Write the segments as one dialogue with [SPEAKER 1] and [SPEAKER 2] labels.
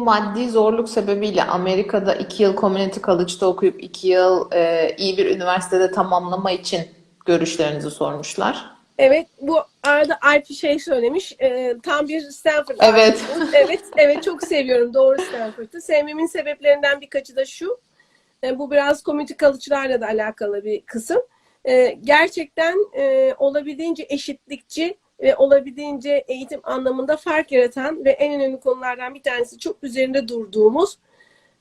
[SPEAKER 1] maddi zorluk sebebiyle Amerika'da iki yıl community college'da okuyup iki yıl e, iyi bir üniversitede tamamlama için görüşlerinizi sormuşlar.
[SPEAKER 2] Evet, bu arada Alp şey söylemiş. Ee, tam bir Stanford
[SPEAKER 1] Evet.
[SPEAKER 2] Evet, evet çok seviyorum. Doğru Stanford'ı. Sevmemin sebeplerinden birkaçı da şu. Ee, bu biraz community college'larla da alakalı bir kısım. Ee, gerçekten e, olabildiğince eşitlikçi ve olabildiğince eğitim anlamında fark yaratan ve en önemli konulardan bir tanesi çok üzerinde durduğumuz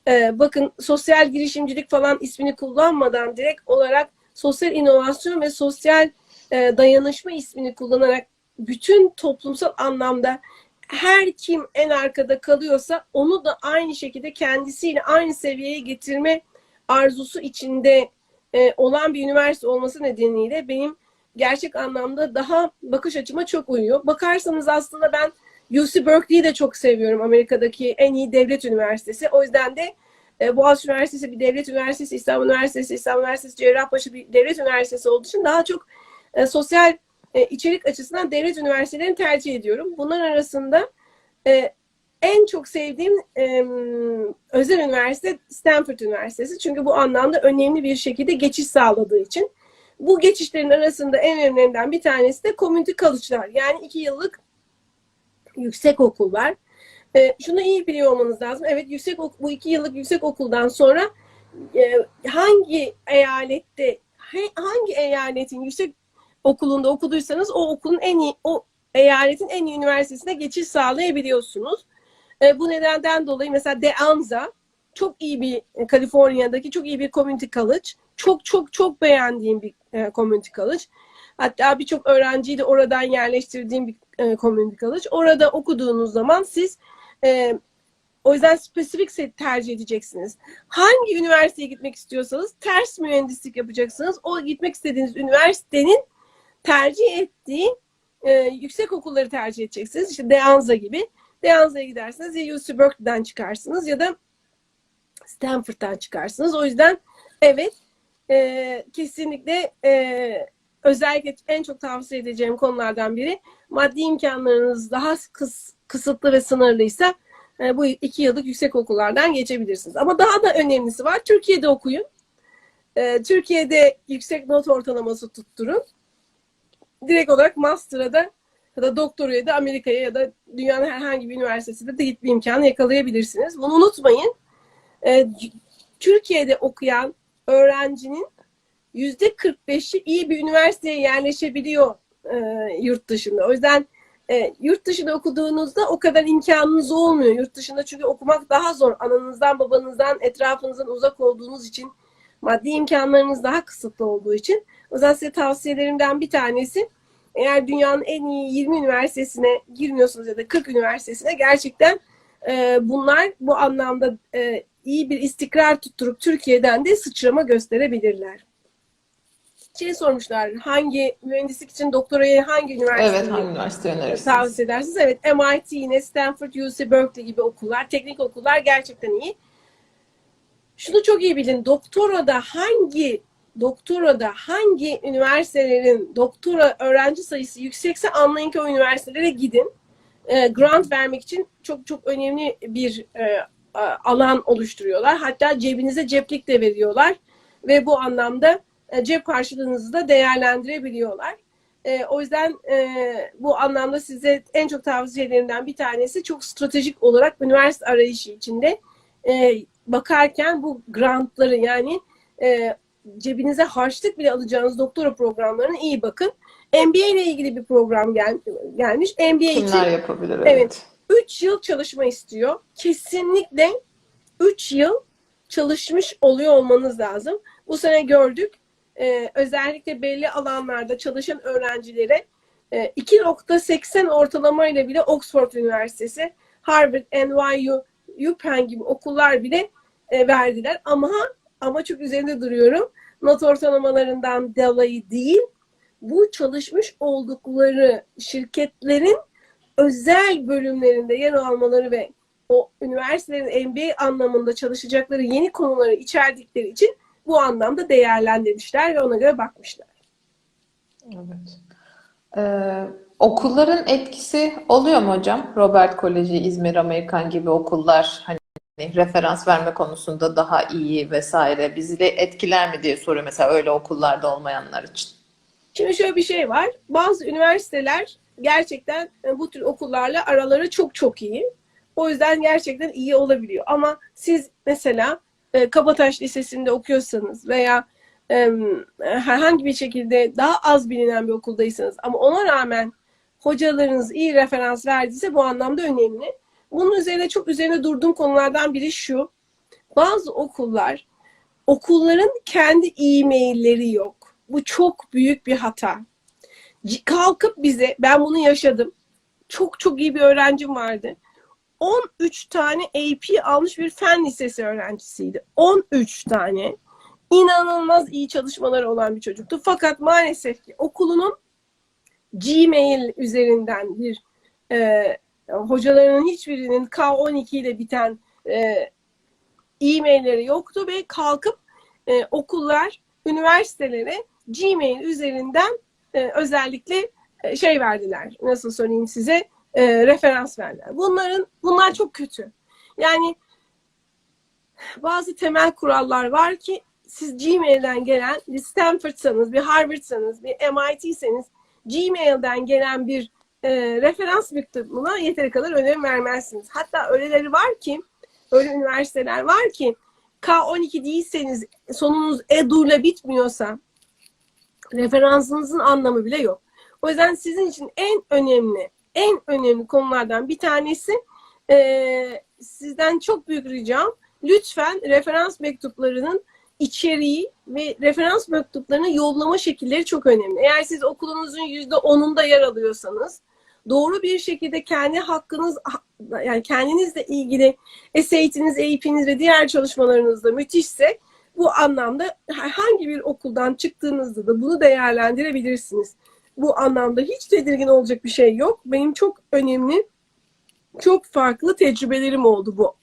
[SPEAKER 2] e, bakın sosyal girişimcilik falan ismini kullanmadan direkt olarak sosyal inovasyon ve sosyal e, dayanışma ismini kullanarak bütün toplumsal anlamda her kim en arkada kalıyorsa onu da aynı şekilde kendisiyle aynı seviyeye getirme arzusu içinde e, olan bir üniversite olması nedeniyle benim gerçek anlamda daha bakış açıma çok uyuyor. Bakarsanız aslında ben UC Berkeley'i de çok seviyorum. Amerika'daki en iyi devlet üniversitesi. O yüzden de e, Boğaziçi Üniversitesi bir devlet üniversitesi, İstanbul Üniversitesi, İstanbul Üniversitesi, Cerrahpaşa bir devlet üniversitesi olduğu için daha çok e, sosyal e, içerik açısından devlet üniversitelerini tercih ediyorum. Bunlar arasında e, en çok sevdiğim özel üniversite Stanford Üniversitesi. Çünkü bu anlamda önemli bir şekilde geçiş sağladığı için. Bu geçişlerin arasında en önemlilerinden bir tanesi de community college'lar. Yani iki yıllık yüksek okullar. E, şunu iyi biliyor olmanız lazım. Evet yüksek bu iki yıllık yüksek okuldan sonra e, hangi eyalette hangi eyaletin yüksek okulunda okuduysanız o okulun en iyi o eyaletin en iyi üniversitesine geçiş sağlayabiliyorsunuz. E, bu nedenden dolayı mesela De Anza çok iyi bir Kaliforniya'daki çok iyi bir community college. Çok çok çok beğendiğim bir e, community college. Hatta birçok öğrenciyi de oradan yerleştirdiğim bir e, community college. Orada okuduğunuz zaman siz e, o yüzden spesifik tercih edeceksiniz. Hangi üniversiteye gitmek istiyorsanız ters mühendislik yapacaksınız. O gitmek istediğiniz üniversitenin tercih ettiği e, yüksek okulları tercih edeceksiniz. İşte De Anza gibi. De Anza'ya gidersiniz ya UC Berkeley'den çıkarsınız ya da Stanford'dan çıkarsınız. O yüzden evet e, kesinlikle e, özellikle en çok tavsiye edeceğim konulardan biri maddi imkanlarınız daha kıs, kısıtlı ve sınırlıysa e, bu iki yıllık yüksek okullardan geçebilirsiniz. Ama daha da önemlisi var. Türkiye'de okuyun. E, Türkiye'de yüksek not ortalaması tutturun. Direkt olarak master'a da ya da doktoraya da Amerika'ya ya da dünyanın herhangi bir üniversitesinde de gitme imkanı yakalayabilirsiniz. Bunu unutmayın. E, Türkiye'de okuyan öğrencinin yüzde 45'i iyi bir üniversiteye yerleşebiliyor e, yurt dışında. O yüzden e, yurt dışında okuduğunuzda o kadar imkanınız olmuyor. Yurt dışında çünkü okumak daha zor. Ananızdan, babanızdan, etrafınızdan uzak olduğunuz için maddi imkanlarınız daha kısıtlı olduğu için. O yüzden size tavsiyelerimden bir tanesi eğer dünyanın en iyi 20 üniversitesine girmiyorsunuz ya da 40 üniversitesine gerçekten e, bunlar bu anlamda e, iyi bir istikrar tutturup Türkiye'den de sıçrama gösterebilirler. Şey sormuşlar hangi mühendislik için doktorayı hangi üniversite
[SPEAKER 1] Evet, hangi üniversite önerirsiniz?
[SPEAKER 2] tavsiye edersiniz? Evet MIT yine Stanford, UC Berkeley gibi okullar, teknik okullar gerçekten iyi. Şunu çok iyi bilin. Doktorada hangi doktorada hangi üniversitelerin doktora öğrenci sayısı yüksekse anlayın ki o üniversitelere gidin. E, grant vermek için çok çok önemli bir e, alan oluşturuyorlar. Hatta cebinize ceplik de veriyorlar ve bu anlamda e, cep karşılığınızı da değerlendirebiliyorlar. E, o yüzden e, bu anlamda size en çok tavsiyelerimden bir tanesi çok stratejik olarak üniversite arayışı içinde e, bakarken bu grantları yani e, cebinize harçlık bile alacağınız doktora programlarına iyi bakın. MBA ile ilgili bir program gel, gelmiş. MBA
[SPEAKER 1] Kimler
[SPEAKER 2] için
[SPEAKER 1] yapabilir?
[SPEAKER 2] Evet.
[SPEAKER 1] Evet.
[SPEAKER 2] 3 yıl çalışma istiyor. Kesinlikle 3 yıl çalışmış oluyor olmanız lazım. Bu sene gördük. Ee, özellikle belli alanlarda çalışan öğrencilere e, 2.80 ortalamayla bile Oxford Üniversitesi, Harvard, NYU, UPenn gibi okullar bile e, verdiler. Ama ama çok üzerinde duruyorum. Not ortalamalarından dolayı değil, bu çalışmış oldukları şirketlerin özel bölümlerinde yer almaları ve o üniversitelerin MBA anlamında çalışacakları yeni konuları içerdikleri için bu anlamda değerlendirmişler ve ona göre bakmışlar.
[SPEAKER 1] Evet. Ee, Okulların etkisi oluyor mu hocam? Robert Koleji, İzmir Amerikan gibi okullar hani referans verme konusunda daha iyi vesaire bizi de etkiler mi diye soruyor mesela öyle okullarda olmayanlar için.
[SPEAKER 2] Şimdi şöyle bir şey var. Bazı üniversiteler gerçekten e, bu tür okullarla araları çok çok iyi. O yüzden gerçekten iyi olabiliyor. Ama siz mesela e, Kabataş Lisesi'nde okuyorsanız veya herhangi bir şekilde daha az bilinen bir okuldaysanız ama ona rağmen hocalarınız iyi referans verdiyse bu anlamda önemli. Bunun üzerine çok üzerine durduğum konulardan biri şu. Bazı okullar okulların kendi e-mailleri yok. Bu çok büyük bir hata. Kalkıp bize, ben bunu yaşadım. Çok çok iyi bir öğrencim vardı. 13 tane AP almış bir fen lisesi öğrencisiydi. 13 tane. İnanılmaz iyi çalışmaları olan bir çocuktu. Fakat maalesef ki okulunun Gmail üzerinden bir e, hocalarının hiçbirinin K12 ile biten e, e-mailleri yoktu ve kalkıp e, okullar üniversitelere Gmail üzerinden e, özellikle e, şey verdiler. Nasıl söyleyeyim size? E, referans verdiler. Bunların bunlar çok kötü. Yani bazı temel kurallar var ki siz Gmail'den gelen bir Stanford'sanız, bir Harvard'sanız, bir MIT'seniz Gmail'den gelen bir e, referans mektubuna yeteri kadar önem vermezsiniz. Hatta öyleleri var ki, öyle üniversiteler var ki K12 değilseniz sonunuz edu'yla bitmiyorsa referansınızın anlamı bile yok. O yüzden sizin için en önemli, en önemli konulardan bir tanesi e, sizden çok büyük ricam lütfen referans mektuplarının içeriği ve referans mektuplarını yollama şekilleri çok önemli. Eğer siz okulunuzun yüzde onunda yer alıyorsanız doğru bir şekilde kendi hakkınız yani kendinizle ilgili SAT'iniz, AP'niz ve diğer çalışmalarınız da müthişse bu anlamda herhangi bir okuldan çıktığınızda da bunu değerlendirebilirsiniz. Bu anlamda hiç tedirgin olacak bir şey yok. Benim çok önemli, çok farklı tecrübelerim oldu bu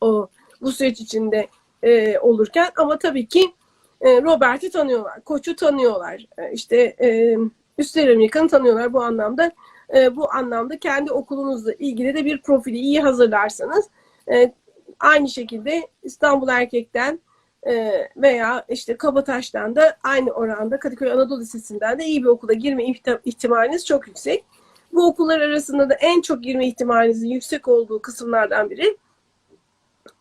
[SPEAKER 2] bu süreç içinde e, olurken. Ama tabii ki e, Robert'i tanıyorlar, koçu tanıyorlar, e, işte e, Üster Amerikan'ı tanıyorlar bu anlamda. E, bu anlamda kendi okulunuzla ilgili de bir profili iyi hazırlarsanız e, aynı şekilde İstanbul Erkek'ten e, veya işte Kabataş'tan da aynı oranda Kadıköy Anadolu Lisesi'nden de iyi bir okula girme ihti- ihtimaliniz çok yüksek. Bu okullar arasında da en çok girme ihtimalinizin yüksek olduğu kısımlardan biri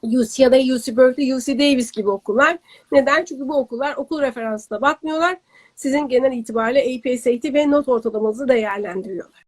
[SPEAKER 2] UC ya da UC Berkeley, UC Davis gibi okullar. Neden? Çünkü bu okullar okul referansına bakmıyorlar. Sizin genel itibariyle AP, SAT ve not ortalamanızı değerlendiriyorlar.